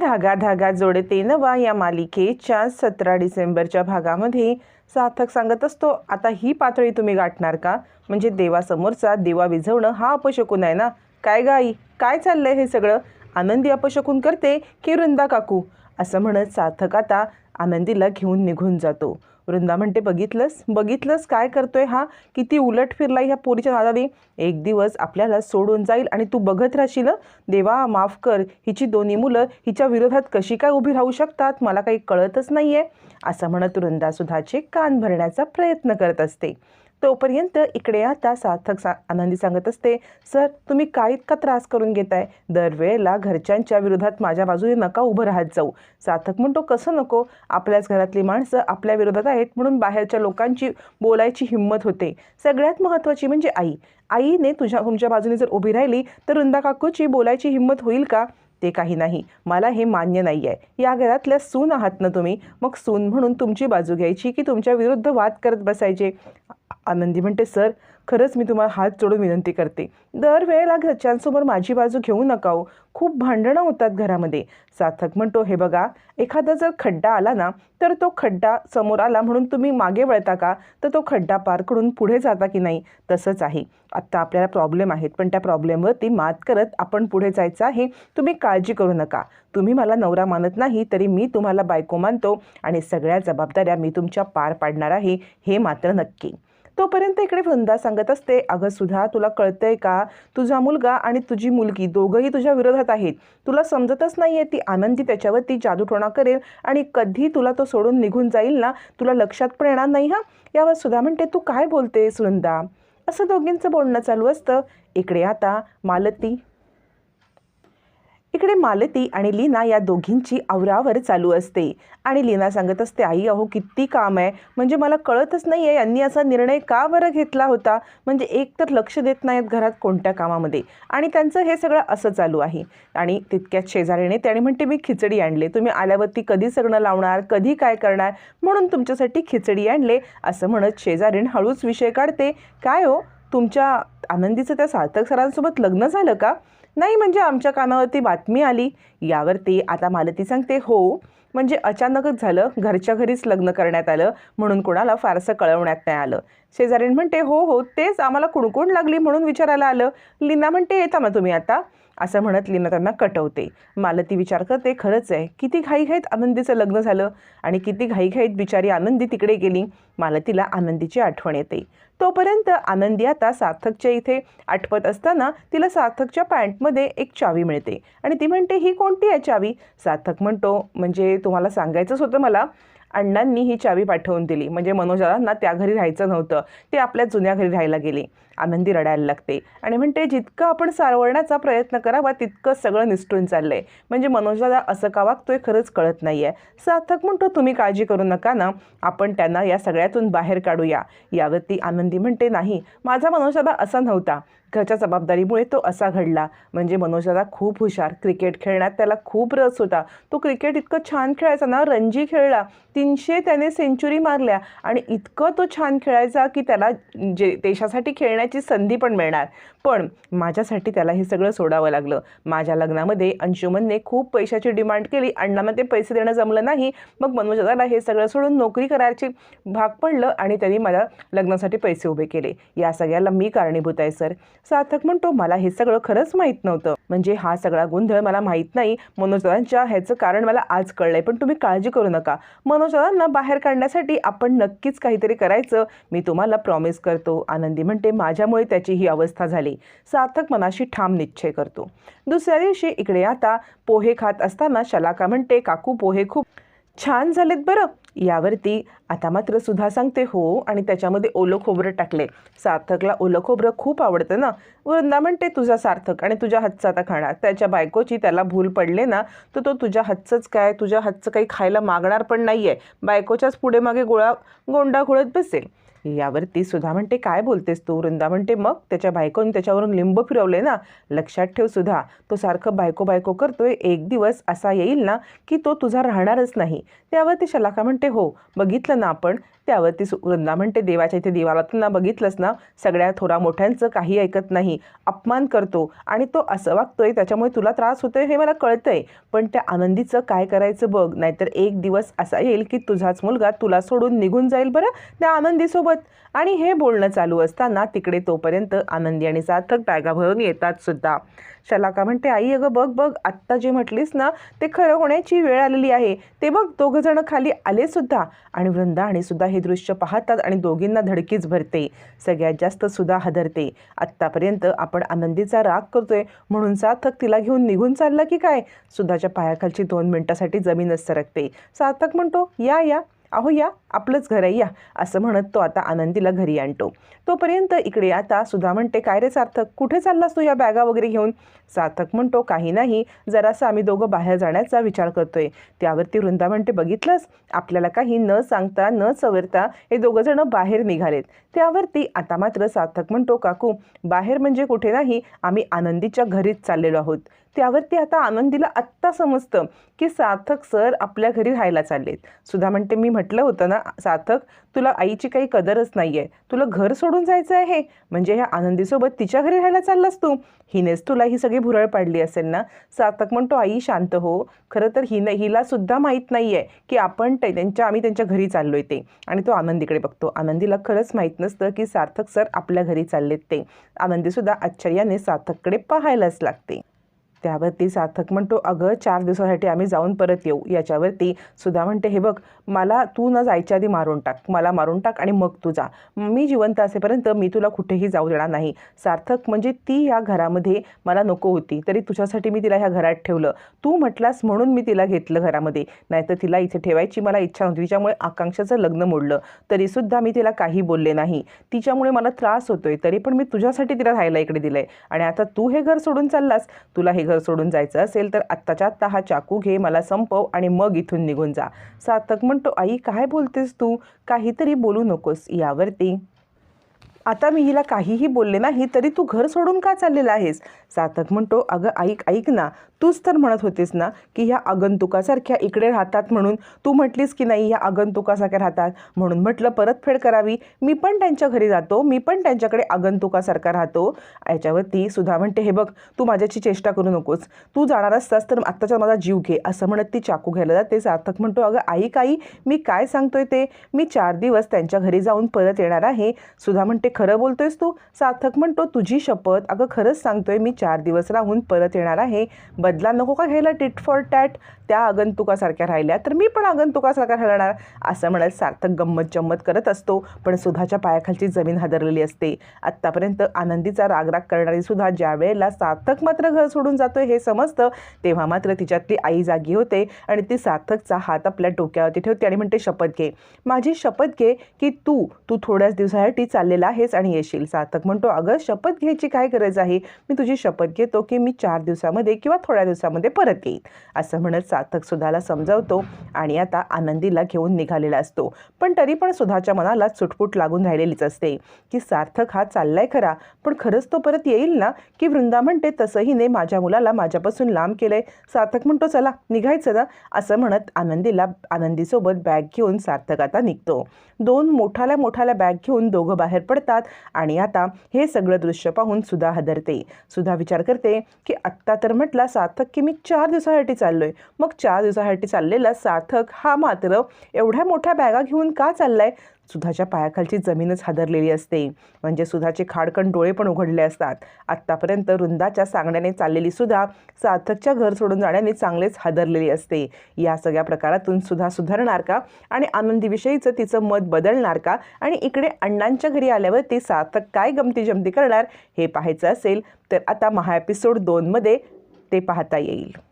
धागा धागा जोडते नवा या मालिकेच्या सतरा डिसेंबरच्या भागामध्ये सार्थक सांगत असतो. आता ही पातळी तुम्ही गाठणार का? म्हणजे देवासमोरचा दिवा विझवणं हा अपशकून आहे ना? काय गाई काय चाललंय हे सगळं? आनंदी अपशकून करते की वृंदा काकू? असं म्हणत सार्थक आता आनंदीला घेऊन निघून जातो. वृंदा म्हणते बघितलंस? बघितलंस काय करतोय हा? किती उलट फिरला ह्या पोरीच्या नादाने. एक दिवस आपल्याला सोडून जाईल आणि तू बघत राहशील देवा माफ कर. हिची दोन्ही मुलं हिच्या विरोधात कशी काय उभी राहू शकतात? मला काही कळतच नाही आहे असं म्हणत वृंदासुद्धाचे कान भरण्याचा प्रयत्न करत असते. तोपर्यंत इकडे आता सार्थक सा आनंदी सांगत असते सर तुम्ही काय इतका त्रास करून घेताय? दरवेळेला घरच्यांच्या विरोधात माझ्या बाजूने नका उभं राहत जाऊ. सार्थक म्हणतो कसं नको? आपल्याच घरातली माणसं आपल्या विरोधात आहेत म्हणून बाहेरच्या लोकांची बोलायची हिंमत होते. सगळ्यात महत्त्वाची म्हणजे आई. आईने तुझ्या तुमच्या बाजूने जर उभी राहिली तर वृंदा काकूची बोलायची हिंमत होईल का? ते काही नाही. मला हे मान्य नाही आहे या घरातल्या सून आहात ना तुम्ही? मग सून म्हणून तुमची बाजू घ्यायची की तुमच्या विरुद्ध वाद करत बसायचे? आनंदी म्हणते सर खरंच मी तुम्हाला हात जोडून विनंती करते. दरवेळेला घरच्यांसमोर माझी बाजू घेऊ नका हो. खूप भांडणं होतात घरामध्ये. सार्थक म्हणतो हे बघा एखादा जर खड्डा आला ना तर तो खड्डा समोर आला म्हणून तुम्ही मागे वळता का? तर तो खड्डा पार करून पुढे जाता की नाही? तसंच आहे. आत्ता आपल्याला प्रॉब्लेम आहेत पण त्या प्रॉब्लेमवरती मात करत आपण पुढे जायचं आहे. तुम्ही काळजी करू नका. तुम्ही मला नवरा मानत नाही तरी मी तुम्हाला बायको मानतो आणि सगळ्या जबाबदाऱ्या मी तुमच्या पार पाडणार आहे हे मात्र नक्की. तोपर्यंत इकडे वृंदा सांगत असते अगं सुधा तुला कळतंय का? तुझा मुलगा आणि तुझी मुलगी दोघंही तुझ्या विरोधात आहेत. तुला समजतच नाही आहे ती आनंदी त्याच्यावरती जादूटोणा करेल आणि कधी तुला तो सोडून निघून जाईल ना तुला लक्षात पण येणार नाही हा? यावर सुधा म्हणते तू काय बोलतेस वृंदा? असं दोघींचं बोलणं चालू असतं. इकडे आता मालती इकडे मालती आणि लीना या दोघींची आवरावर चालू असते. आणि लीना सांगत असते आई अहो किती काम आहे. म्हणजे मला कळतच नाही आहे यांनी असा निर्णय का बरं घेतला होता? म्हणजे एक तर लक्ष देत नाहीत घरात कोणत्या कामामध्ये. आणि त्यांचं हे सगळं असं चालू आहे. आणि तितक्याच शेजारीने त्याने म्हणते मी खिचडी आणले. तुम्ही आल्यावरती कधी सगळं लावणार? कधी काय करणार? म्हणून तुमच्यासाठी खिचडी आणले. असं म्हणत शेजारीण हळूच विषय काढते. काय हो? तुमच्या आनंदीचं त्या सार्थक सरांसोबत लग्न झालं का? नाही म्हणजे आमच्या कानावरती बातमी आली. यावरती आता मालती सांगते हो म्हणजे अचानकच झालं घरच्या घरीच लग्न करण्यात आलं म्हणून कोणाला फारसं कळवण्यात नाही आलं. शेजारीण म्हणते हो हो तेच आम्हाला कुणकुण लागली म्हणून विचारायला आलं. लीना म्हणते येता मग तुम्ही आता. असं म्हणत लिना त्यांना कटवते. मालती विचार करते खरंच आहे. किती घाई घाईत आनंदीचं लग्न झालं आणि किती घाईघाईत बिचारी आनंदी तिकडे गेली. मालतीला आनंदीची आठवण येते. तोपर्यंत आनंदी आता सार्थकच्या इथे आठवत असताना तिला सार्थकच्या पॅन्टमध्ये एक चावी मिळते. आणि ती म्हणते ही कोणती आहे चावी? सार्थक म्हणतो म्हणजे तुम्हाला सांगायचंच होतं मला. अण्णांनी ही चावी पाठवून दिली. म्हणजे मनोजाला त्या घरी राहायचं नव्हतं. ते आपल्या जुन्या घरी राहायला गेले. आनंदी रडायला लागते. आणि म्हणते जितकं आपण सारवण्याचा प्रयत्न करावा तितकं सगळं निसटून आहे म्हणजे मनोजाला असं का वागतोय खरंच कळत नाही आहे सार्थक म्हणतो तुम्ही काळजी करू नका ना. आपण त्यांना या सगळ्यातून बाहेर काढूया. यावरती आनंदी म्हणते नाही. माझा मनोजदा असा नव्हता. घरच्या जबाबदारीमुळे तो असा घडला. म्हणजे मनोजदा खूप हुशार. क्रिकेट खेळण्यात त्याला खूप रस होता. तो क्रिकेट इतकं छान खेळायचा ना रणजी खेळला. तीनशे त्याने सेंचुरी मारल्या. आणि इतकं तो छान खेळायचा की त्याला जे देशासाठी खेळण्याची संधी पण मिळणार. पण माझ्यासाठी त्याला हे सगळं सोडावं लागलं. माझ्या लग्नामध्ये अंशुमनने खूप पैशाची डिमांड केली. अण्णांना ते पैसे देणं जमलं नाही. मग मनोजदाला हे सगळं सोडून नोकरी करायची भाग पडलं आणि त्यांनी मला लग्नासाठी पैसे उभे केले. या सगळ्याला मी कारणीभूत आहे सर. सार्थक म्हणतो मला हे सगळं खरंच माहीत नव्हतं. म्हणजे हा सगळा गोंधळ मला माहीत नाही. मनोजदादांच्या ह्याचं कारण मला आज कळलंय पण तुम्ही काळजी करू नका. मनोजदादांना बाहेर काढण्यासाठी आपण नक्कीच काहीतरी करायचं. मी तुम्हाला प्रॉमिस करतो. आनंदी म्हणते माझ्या माझ्यामुळे त्याची ही अवस्था झाली. सार्थक मनाशी ठाम निश्चय करतो. दुसऱ्या दिवशी इकडे आता पोहे खात असताना शलाका म्हणते काकू पोहे खूप छान झालेत बरं. यावरती आता मात्र सुधा सांगते हो आणि त्याच्यामध्ये ओलं खोबरं टाकले. सार्थकला ओलं खोबरं खूप आवडतं ना. वृंदा म्हणते तुझा सार्थक आणि तुझ्या हातचं आता खाणार. त्याच्या बायकोची त्याला भूल पडले ना तर तो तुझ्या हातचंच काय तुझ्या हातचं काही खायला मागणार पण नाही आहे बायकोच्याच पुढे मागे गोळा गोंडा घोळत बसेल. यावरती सुधा म्हणते काय बोलतेस तू? वृंदा म्हणते मग त्याच्या बायकोने त्याच्यावरून लिंब फिरवले ना लक्षात ठेव सुधा तो सारखं बायको बायको करतोय एक दिवस असा येईल ना की तो तुझा राहणारच नाही. त्यावरती शलाका म्हणते हो बघितलं ना आपण. त्यावरती सु वृंदा म्हणते देवाच्या इथे देवाला ना बघितलंस ना सगळ्या थोरा मोठ्यांचं काही ऐकत नाही अपमान करतो आणि तो असं वागतोय त्याच्यामुळे तुला त्रास होतोय हे मला कळतंय. पण त्या आनंदीचं काय करायचं बघ नाहीतर एक दिवस असा येईल की तुझाच मुलगा तुला सोडून निघून जाईल बरं त्या आनंदीसोबत. आणि हे बोलणं चालू असताना तिकडे तोपर्यंत आनंदी आणि सार्थक बॅगा भरून येतात सुद्धा. शलाका म्हणते आई अगं बघ बघ आत्ता जे म्हटलीस ना ते खरं होण्याची वेळ आलेली आहे. ते बघ दोघं जण खाली आले सुद्धा. आणि वृंदा आणि सुद्धा हे दृश्य पाहतात आणि दोघींना धडकीच भरते. सगळ्यात जास्त सुद्धा हादरते. आत्तापर्यंत आपण आनंदीचा राग करतोय. म्हणून सार्थक तिला घेऊन निघून चालला की काय? सुद्धाच्या पायाखालची दोन मिनिटासाठी जमीनच सरकते. सार्थक म्हणतो या या. अहो या आपलंच घर आहे या. असं म्हणत तो आता आनंदीला घरी आणतो. तोपर्यंत इकडे आता सुधा म्हणते काय रे सार्थक कुठे चाललास तू या बॅगा वगैरे घेऊन? सार्थक म्हणतो काही नाही जरासं आम्ही दोघं बाहेर जाण्याचा विचार करतोय. त्यावरती वृंदा म्हणते बघितलंस? आपल्याला काही न सांगता न सवरता हे दोघं जण बाहेर निघालेत. त्यावरती आता मात्र सार्थक म्हणतो काकू बाहेर म्हणजे कुठे नाही आम्ही आनंदीच्या घरीच चाललेलो आहोत. त्यावरती आता आनंदीला आत्ता समजतं की सार्थक सर आपल्या घरी राहायला चाललेत. सुधा म्हणते मी म्हटलं होतं ना सार्थक तुला आईची काही कदरच नाही आहे तुला घर सोडून जायचं आहे म्हणजे ह्या आनंदीसोबत तिच्या घरी राहायला चाललास तू. हिनेच तुला ही सगळी भुरळ पाडली असेल ना? सार्थक म्हणतो आई शांत हो. खरं तर हिने हिला सुद्धा माहीत नाही आहे की आपण ते त्यांच्या आम्ही त्यांच्या घरी चाललो आहे ते. आणि तो आनंदीकडे बघतो. आनंदीला खरंच माहीत नसतं की सार्थक सर आपल्या घरी चाललेत ते. आनंदीसुद्धा आश्चर्याने सार्थककडे पाहायलाच लागते. त्यावरती सार्थक म्हणतो अगं चार दिवसासाठी आम्ही जाऊन परत येऊ. याच्यावरती सुधा म्हणते हे बघ मला तू न जायच्या आधी मारून टाक. मला मारून टाक आणि मग तू जा. मी जिवंत असेपर्यंत मी तुला कुठेही जाऊ देणार नाही. सार्थक म्हणजे ती या घरामध्ये मला नको होती तरी तुझ्यासाठी मी तिला ह्या घरात ठेवलं. तू म्हटलास म्हणून मी तिला घेतलं घरामध्ये. नाहीतर तिला इथे ठेवायची मला इच्छा नव्हती. तिच्यामुळे आकांक्षाचं लग्न मोडलं. तरीसुद्धा मी तिला काही बोलले नाही. तिच्यामुळे मला त्रास होतोय तरी पण मी तुझ्यासाठी तिला राहायला इकडे दिलंय. आणि आता तू हे घर सोडून चाललास. तुला हे घर सोडून जायचं असेल तर आत्ताच्या आत्ता हा चाकू घे मला संपव आणि मग इथून निघून जा. सार्थक म्हणतो आई काय बोलतेस तू? काहीतरी बोलू नकोस यावरती. आता मी हिला काहीही बोलले नाही तरी तू घर सोडून का चाललेला आहेस? सार्थक म्हणतो अगं ऐक ऐक ना. तूच तर म्हणत होतीस ना की ह्या आगंतुकासारख्या इकडे राहतात म्हणून तू म्हटलीस की नाही ह्या आगंतुकासारख्या राहतात? म्हणून म्हटलं परतफेड करावी. मी पण त्यांच्या घरी जातो. मी पण त्यांच्याकडे आगंतुकासारखा राहतो. याच्यावरती सुधा म्हणते हे बघ तू माझ्याची चेष्टा करू नकोस. तू जाणार असतास तर आत्ताचा माझा जीव घे. असं म्हणत ती चाकू घ्यायला जाते. सार्थक म्हणतो अगं आई काही मी काय सांगतोय ते? मी चार दिवस त्यांच्या घरी जाऊन परत येणार आहे. सुधा म्हणते खरं बोलतोयस तू? सार्थक म्हणतो तुझी शपथ. अगं खरंच सांगतोय मी चार दिवस राहून परत येणार आहे. बदला नको का घ्यायला? टिट फॉर टॅट त्या आगंतुकासारख्या राहिल्या तर मी पण आगंतुकासारख्या राहणार असं म्हणत सार्थक गंमत जम्मत करत असतो. पण सुधाच्या पायाखालची जमीन हादरलेली असते. आत्तापर्यंत आनंदीचा रागराग करणारी सुधा ज्या वेळेला सार्थक मात्र घर सोडून जातोय हे समजतं तेव्हा मात्र तिच्यातली आई जागी होते आणि ती सार्थकचा हात आपल्या डोक्यावरती ठेवते आणि म्हणते शपथ घे. माझी शपथ घे की तू तू थोड्याच दिवसासाठी चाललेला आहेस आणि येशील. सार्थक म्हणतो अगं शपथ घ्यायची काय गरज आहे? मी तुझी शपथ घेतो की मी चार दिवसामध्ये किंवा थोड्या दिवसामध्ये परत येईन. असं म्हणत सार्थक सुधाला समजावतो आणि आता आनंदीला घेऊन निघालेला असतो. पण तरी पण सुधाच्या मनाला चुटपुट लागून राहिलेलीच असते. की सार्थक हा चाललाय खरा पण खरंच तो परत येईल ना? की वृंदा म्हणते तसंही ने माझ्या मुलाला माझ्यापासून लांब केलंय. सार्थक म्हणतो चला निघायचं ना? असं म्हणत आनंदीला आनंदीसोबत बॅग घेऊन सार्थक आता निघतो. दोन मोठाल्या मोठाल्या बॅग घेऊन दोघं बाहेर पडतात आणि आता हे सगळं दृश्य पाहून सुधा हादरते. सुधा विचार करते की आत्ता तर म्हटला सार्थक की मी चार दिवसासाठी चाललोय. मग चार दिवसासाठी चाललेला सार्थक हा मात्र एवढ्या मोठ्या बॅगा घेऊन का चाललाय? सुधाच्या पायाखालची जमीनच हादरलेली असते. म्हणजे सुधाचे खाडकण डोळे पण उघडले असतात. आत्तापर्यंत रुंदाच्या सांगण्याने चाललेली सुधा सार्थकच्या घर सोडून जाण्याने चांगलेच हादरलेली असते. या सगळ्या प्रकारातून सुधा सुधारणार का? आणि आनंदीविषयीचं तिचं मत बदलणार का? आणि इकडे अण्णांच्या घरी आल्यावर ती सार्थक काय गमती जमती करणार हे पाहायचं असेल तर आता महा एपिसोड दोनमध्ये ते पाहता येईल.